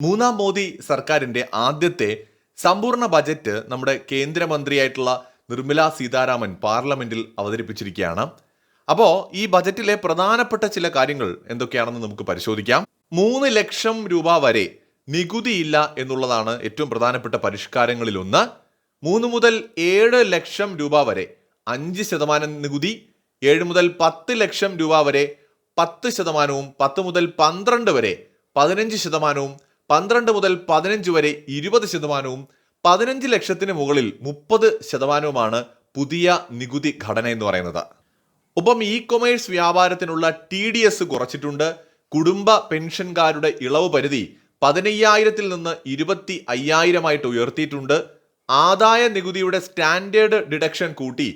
മൂന്നാം മോദി സർക്കാരിന്റെ ആദ്യത്തെ സമ്പൂർണ ബജറ്റ് നമ്മുടെ കേന്ദ്രമന്ത്രിയായിട്ടുള്ള നിർമ്മല സീതാരാമൻ പാർലമെന്റിൽ അവതരിപ്പിച്ചിരിക്കുകയാണ്. അപ്പോൾ ഈ ബജറ്റിലെ പ്രധാനപ്പെട്ട ചില കാര്യങ്ങൾ എന്തൊക്കെയാണെന്ന് നമുക്ക് പരിശോധിക്കാം. മൂന്ന് ലക്ഷം രൂപ വരെ നികുതിയില്ല എന്നുള്ളതാണ് ഏറ്റവും പ്രധാനപ്പെട്ട പരിഷ്കാരങ്ങളിൽ ഒന്ന്. മൂന്ന് മുതൽ ഏഴ് ലക്ഷം രൂപ വരെ അഞ്ച് ശതമാനം നികുതി ഏഴ് മുതൽ പത്ത് ലക്ഷം രൂപ വരെ പത്ത് ശതമാനവും പത്ത് മുതൽ പന്ത്രണ്ട് വരെ പതിനഞ്ച് ശതമാനവും പന്ത്രണ്ട് മുതൽ പതിനഞ്ച് വരെ ഇരുപത് ശതമാനവും പതിനഞ്ച് ലക്ഷത്തിന് മുകളിൽ മുപ്പത് ശതമാനവുമാണ് പുതിയ നികുതി ഘടന എന്ന് പറയുന്നത്. ഒപ്പം ഇ കൊമേഴ്സ് വ്യാപാരത്തിനുള്ള ടി ഡി എസ് കുറച്ചിട്ടുണ്ട്. കുടുംബ പെൻഷൻകാരുടെ ഇളവ് പരിധി പതിനയ്യായിരത്തിൽ നിന്ന് ഇരുപത്തി അയ്യായിരമായിട്ട് ഉയർത്തിയിട്ടുണ്ട്. ആദായ നികുതിയുടെ സ്റ്റാൻഡേർഡ് ഡിഡക്ഷൻ കൂട്ടി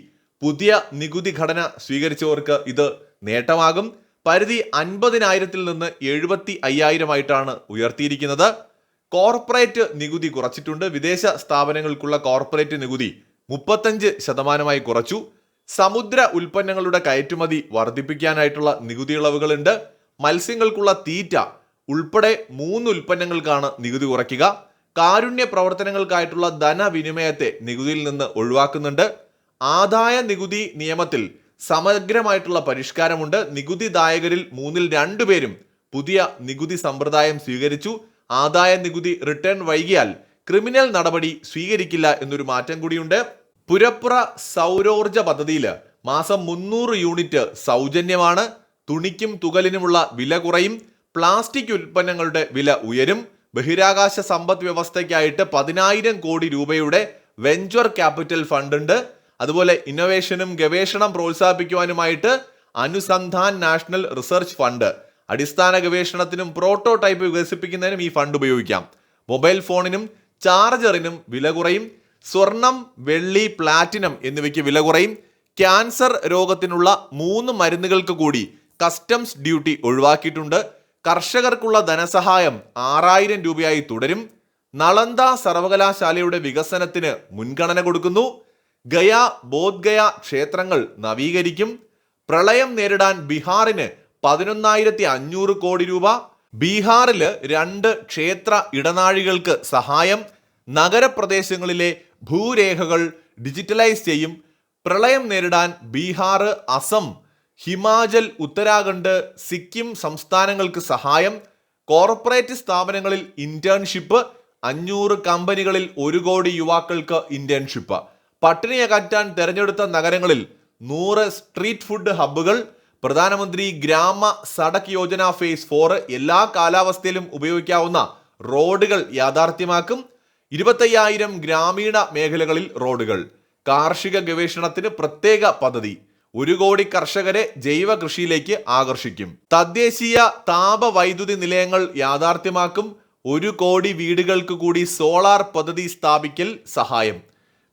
പുതിയ നികുതി ഘടന സ്വീകരിച്ചവർക്ക് ഇത് നേട്ടമാകും. പരിധി അൻപതിനായിരത്തിൽ നിന്ന് എഴുപത്തി അയ്യായിരമായിട്ടാണ് ഉയർത്തിയിരിക്കുന്നത്. കോർപ്പറേറ്റ് നികുതി കുറച്ചിട്ടുണ്ട്. വിദേശ സ്ഥാപനങ്ങൾക്കുള്ള കോർപ്പറേറ്റ് നികുതി മുപ്പത്തഞ്ച് ശതമാനമായി കുറച്ചു. സമുദ്ര ഉൽപ്പന്നങ്ങളുടെ കയറ്റുമതി വർദ്ധിപ്പിക്കാനായിട്ടുള്ള നികുതി ഇളവുകളുണ്ട് മത്സ്യങ്ങൾക്കുള്ള തീറ്റ ഉൾപ്പെടെ മൂന്ന് ഉൽപ്പന്നങ്ങൾക്കാണ് നികുതി കുറയ്ക്കുക. കാരുണ്യ പ്രവർത്തനങ്ങൾക്കായിട്ടുള്ള ധനവിനിമയത്തെ നികുതിയിൽ നിന്ന് ഒഴിവാക്കുന്നുണ്ട്. ആദായ നികുതി നിയമത്തിൽ സമഗ്രമായിട്ടുള്ള പരിഷ്കാരമുണ്ട്. നികുതിദായകരിൽ മൂന്നിൽ രണ്ടുപേരും പുതിയ നികുതി സമ്പ്രദായം സ്വീകരിച്ചു. ആദായ നികുതി റിട്ടേൺ വൈകിയാൽ ക്രിമിനൽ നടപടി സ്വീകരിക്കില്ല എന്നൊരു മാറ്റം കൂടിയുണ്ട്. പുരപ്പുറ സൗരോർജ പദ്ധതിയിൽ മാസം മുന്നൂറ് യൂണിറ്റ് സൗജന്യമാണ്. തുണിക്കും തുകലിനുമുള്ള വില കുറയും. പ്ലാസ്റ്റിക് ഉൽപ്പന്നങ്ങളുടെ വില ഉയരും. ബഹിരാകാശ സമ്പദ് വ്യവസ്ഥയ്ക്കായിട്ട് പതിനായിരം കോടി രൂപയുടെ വെഞ്ചർ ക്യാപിറ്റൽ ഫണ്ട് ഉണ്ട്. അതുപോലെ ഇന്നോവേഷനും ഗവേഷണം പ്രോത്സാഹിപ്പിക്കുവാനുമായിട്ട് അനുസന്ധാൻ നാഷണൽ റിസർച്ച് ഫണ്ട്. അടിസ്ഥാന ഗവേഷണത്തിനും പ്രോട്ടോടൈപ്പ് വികസിപ്പിക്കുന്നതിനും ഈ ഫണ്ട് ഉപയോഗിക്കാം. മൊബൈൽ ഫോണിനും ചാർജറിനും വില കുറയും. സ്വർണം വെള്ളി പ്ലാറ്റിനം എന്നിവയ്ക്ക് വില കുറയും. ക്യാൻസർ രോഗത്തിനുള്ള മൂന്ന് മരുന്നുകൾക്ക് കൂടി കസ്റ്റംസ് ഡ്യൂട്ടി ഒഴിവാക്കിയിട്ടുണ്ട്. കർഷകർക്കുള്ള ധനസഹായം ആറായിരം രൂപയായി തുടരും. നളന്ദ സർവകലാശാലയുടെ വികസനത്തിന് മുൻഗണന കൊടുക്കുന്നു. ഗയ ബോധ്ഗയ ക്ഷേത്രങ്ങൾ നവീകരിക്കും. പ്രളയം നേരിടാൻ ബീഹാറിന് പതിനൊന്നായിരത്തി അഞ്ഞൂറ് കോടി രൂപ. ബീഹാറിൽ രണ്ട് ക്ഷേത്ര ഇടനാഴികൾക്ക് സഹായം. നഗരപ്രദേശങ്ങളിലെ ഭൂരേഖകൾ ഡിജിറ്റലൈസ് ചെയ്യും. പ്രളയം നേരിടാൻ ബീഹാർ അസം ഹിമാചൽ ഉത്തരാഖണ്ഡ് സിക്കിം സംസ്ഥാനങ്ങൾക്ക് സഹായം. കോർപ്പറേറ്റ് സ്ഥാപനങ്ങളിൽ ഇന്റേൺഷിപ്പ്. അഞ്ഞൂറ് കമ്പനികളിൽ ഒരു കോടി യുവാക്കൾക്ക് ഇന്റേൺഷിപ്പ്. പട്ടിണി അകറ്റാൻ തെരഞ്ഞെടുത്ത നഗരങ്ങളിൽ നൂറ് സ്ട്രീറ്റ് ഫുഡ് ഹബ്ബുകൾ പ്രധാനമന്ത്രി ഗ്രാമ സടക് യോജന ഫേസ് ഫോർ എല്ലാ കാലാവസ്ഥയിലും ഉപയോഗിക്കാവുന്ന റോഡുകൾ യാഥാർത്ഥ്യമാക്കും. ഇരുപത്തയ്യായിരം ഗ്രാമീണ മേഖലകളിൽ റോഡുകൾ. കാർഷിക ഗവേഷണത്തിന് പ്രത്യേക പദ്ധതി. ഒരു കോടി കർഷകരെ ജൈവ കൃഷിയിലേക്ക് ആകർഷിക്കും. തദ്ദേശീയ താപ വൈദ്യുതി നിലയങ്ങൾ യാഥാർത്ഥ്യമാക്കും. ഒരു കോടി വീടുകൾക്ക് കൂടി സോളാർ പദ്ധതി സ്ഥാപിക്കൽ സഹായം.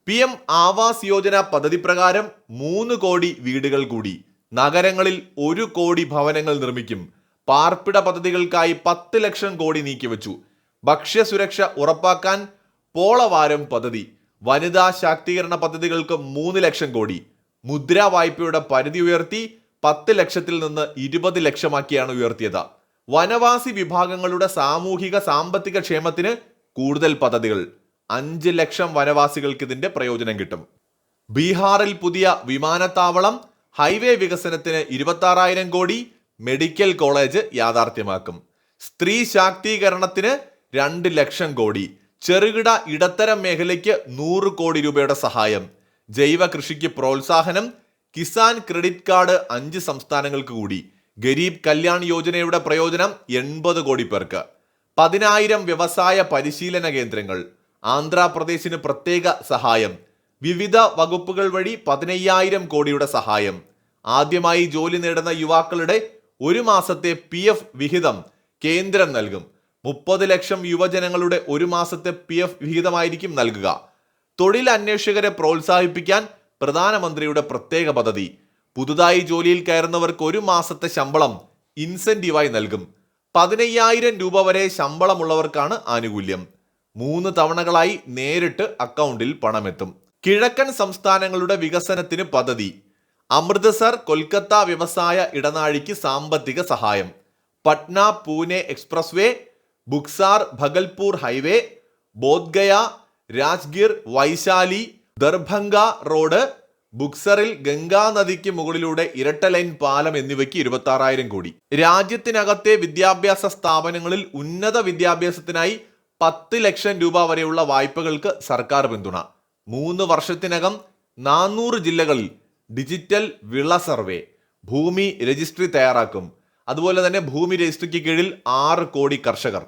പി എം ആവാസ് യോജന പദ്ധതി പ്രകാരം മൂന്ന് കോടി വീടുകൾ കൂടി. നഗരങ്ങളിൽ ഒരു കോടി ഭവനങ്ങൾ നിർമ്മിക്കും. പാർപ്പിട പദ്ധതികൾക്കായി പത്ത് ലക്ഷം കോടി നീക്കിവെച്ചു. ഭക്ഷ്യസുരക്ഷ ഉറപ്പാക്കാൻ പോളവാരം പദ്ധതി. വനിതാ ശാക്തീകരണ പദ്ധതികൾക്ക് മൂന്ന് ലക്ഷം കോടി. മുദ്രാ വായ്പയുടെ പരിധി ഉയർത്തി പത്ത് ലക്ഷത്തിൽ നിന്ന് ഇരുപത് ലക്ഷമാക്കിയാണ് ഉയർത്തിയത്. വനവാസി വിഭാഗങ്ങളുടെ സാമൂഹിക സാമ്പത്തിക ക്ഷേമത്തിന് കൂടുതൽ പദ്ധതികൾ. അഞ്ച് ലക്ഷം വനവാസികൾക്ക് ഇതിന്റെ പ്രയോജനം കിട്ടും. ബീഹാറിൽ പുതിയ വിമാനത്താവളം ഹൈവേ വികസനത്തിന് ഇരുപത്തി കോടി മെഡിക്കൽ കോളേജ് യാഥാർത്ഥ്യമാക്കും. സ്ത്രീ ശാക്തീകരണത്തിന് രണ്ട് ലക്ഷം കോടി ചെറുകിട ഇടത്തരം മേഖലയ്ക്ക് നൂറ് കോടി രൂപയുടെ സഹായം ജൈവ കൃഷിക്ക് പ്രോത്സാഹനം കിസാൻ ക്രെഡിറ്റ് കാർഡ് അഞ്ച് സംസ്ഥാനങ്ങൾക്ക് കൂടി ഗരീബ് കല്യാൺ യോജനയുടെ പ്രയോജനം എൺപത് കോടി പേർക്ക്. പതിനായിരം വ്യവസായ പരിശീലന കേന്ദ്രങ്ങൾ ആന്ധ്രാപ്രദേശിന് പ്രത്യേക സഹായം. വിവിധ വകുപ്പുകൾ വഴി പതിനയ്യായിരം കോടിയുടെ സഹായം. ആദ്യമായി ജോലി നേടുന്ന യുവാക്കളുടെ ഒരു മാസത്തെ പി എഫ് വിഹിതം കേന്ദ്രം നൽകും. മുപ്പത് ലക്ഷം യുവജനങ്ങളുടെ ഒരു മാസത്തെ പി എഫ് വിഹിതമായിരിക്കും നൽകുക. തൊഴിൽ അന്വേഷകരെ പ്രോത്സാഹിപ്പിക്കാൻ പ്രധാനമന്ത്രിയുടെ പ്രത്യേക പദ്ധതി. പുതുതായി ജോലിയിൽ കയറുന്നവർക്ക് ഒരു മാസത്തെ ശമ്പളം ഇൻസെന്റീവായി നൽകും. പതിനയ്യായിരം രൂപ വരെ ശമ്പളമുള്ളവർക്കാണ് ആനുകൂല്യം. മൂന്ന് തവണകളായി നേരിട്ട് അക്കൗണ്ടിൽ പണമെത്തും. കിഴക്കൻ സംസ്ഥാനങ്ങളുടെ വികസനത്തിന് പദ്ധതി. അമൃത്സർ കൊൽക്കത്ത വ്യവസായ ഇടനാഴിക്ക് സാമ്പത്തിക സഹായം. Patna Pune expressway Buxar Bhagalpur highway Bodhgaya Rajgir Vaishali Darbhanga road ബുക്സറിൽ Ganga നദിക്ക് മുകളിലൂടെ ഇരട്ട ലൈൻ പാലം എന്നിവയ്ക്ക് ഇരുപത്തി ആറായിരം കോടി. രാജ്യത്തിനകത്തെ വിദ്യാഭ്യാസ സ്ഥാപനങ്ങളിൽ ഉന്നത വിദ്യാഭ്യാസത്തിനായി പത്ത് ലക്ഷം രൂപ വരെയുള്ള വായ്പകൾക്ക് സർക്കാർ പിന്തുണ. മൂന്ന് വർഷത്തിനകം നാനൂറ് ജില്ലകളിൽ ഡിജിറ്റൽ വിള സർവേ ഭൂമി രജിസ്ട്രി തയ്യാറാക്കും. അതുപോലെ തന്നെ ഭൂമി രജിസ്ട്രിക്ക് കീഴിൽ ആറ് കോടി കർഷകർ.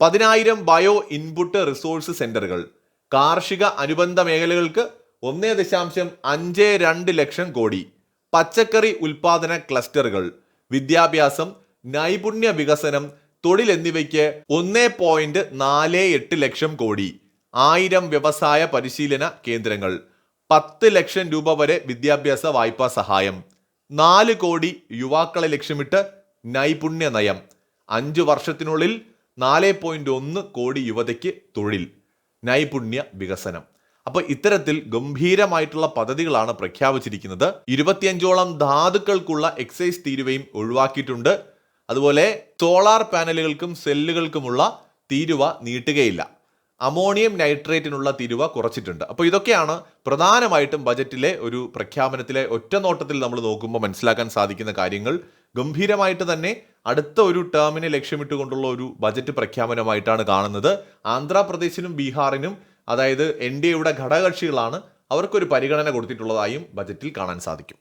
പതിനായിരം ബയോ ഇൻപുട്ട് റിസോഴ്സ് സെന്ററുകൾ. കാർഷിക അനുബന്ധ മേഖലകൾക്ക് ഒന്നേ ദശാംശം അഞ്ച് രണ്ട് ലക്ഷം കോടി. പച്ചക്കറി ഉൽപാദന ക്ലസ്റ്ററുകൾ. വിദ്യാഭ്യാസം നൈപുണ്യ വികസനം തൊഴിൽ എന്നിവയ്ക്ക് ഒന്നേ പോയിന്റ് നാല് എട്ട് ലക്ഷം കോടി. ആയിരം വ്യവസായ പരിശീലന കേന്ദ്രങ്ങൾ. പത്ത് ലക്ഷം രൂപ വരെ വിദ്യാഭ്യാസ വായ്പാ സഹായം. നാല് കോടി യുവാക്കളെ ലക്ഷ്യമിട്ട് നൈപുണ്യ നയം. അഞ്ച് വർഷത്തിനുള്ളിൽ നാല് പോയിന്റ് ഒന്ന് കോടി യുവതയ്ക്ക് തൊഴിൽ. നൈപുണ്യ വികസനം. അപ്പൊ ഇത്തരത്തിൽ ഗംഭീരമായിട്ടുള്ള പദ്ധതികളാണ് പ്രഖ്യാപിച്ചിരിക്കുന്നത്. ഇരുപത്തിയഞ്ചോളം ധാതുക്കൾക്കുള്ള എക്സൈസ് തീരുവയും ഒഴിവാക്കിയിട്ടുണ്ട്. അതുപോലെ സോളാർ പാനലുകൾക്കും സെല്ലുകൾക്കുമുള്ള തീരുവ നീട്ടുകയില്ല. അമോണിയം നൈട്രേറ്റിനുള്ള തീരുവ കുറച്ചിട്ടുണ്ട്. അപ്പോൾ ഇതൊക്കെയാണ് പ്രധാനമായിട്ടും ബജറ്റിലെ ഒരു പ്രഖ്യാപനത്തിലെ ഒറ്റ നോട്ടത്തിൽ നമ്മൾ നോക്കുമ്പോൾ മനസ്സിലാക്കാൻ സാധിക്കുന്ന കാര്യങ്ങൾ. ഗംഭീരമായിട്ട് തന്നെ അടുത്ത ഒരു ടേമിനെ ലക്ഷ്യമിട്ടുകൊണ്ടുള്ള ഒരു ബജറ്റ് പ്രഖ്യാപനമായിട്ടാണ് കാണുന്നത്. ആന്ധ്രാപ്രദേശിനും ബീഹാറിനും അതായത് എൻ ഡി എയുടെ ഘടകകക്ഷികളാണ് അവർക്കൊരു പരിഗണന കൊടുത്തിട്ടുള്ളതായും ബജറ്റിൽ കാണാൻ സാധിക്കും.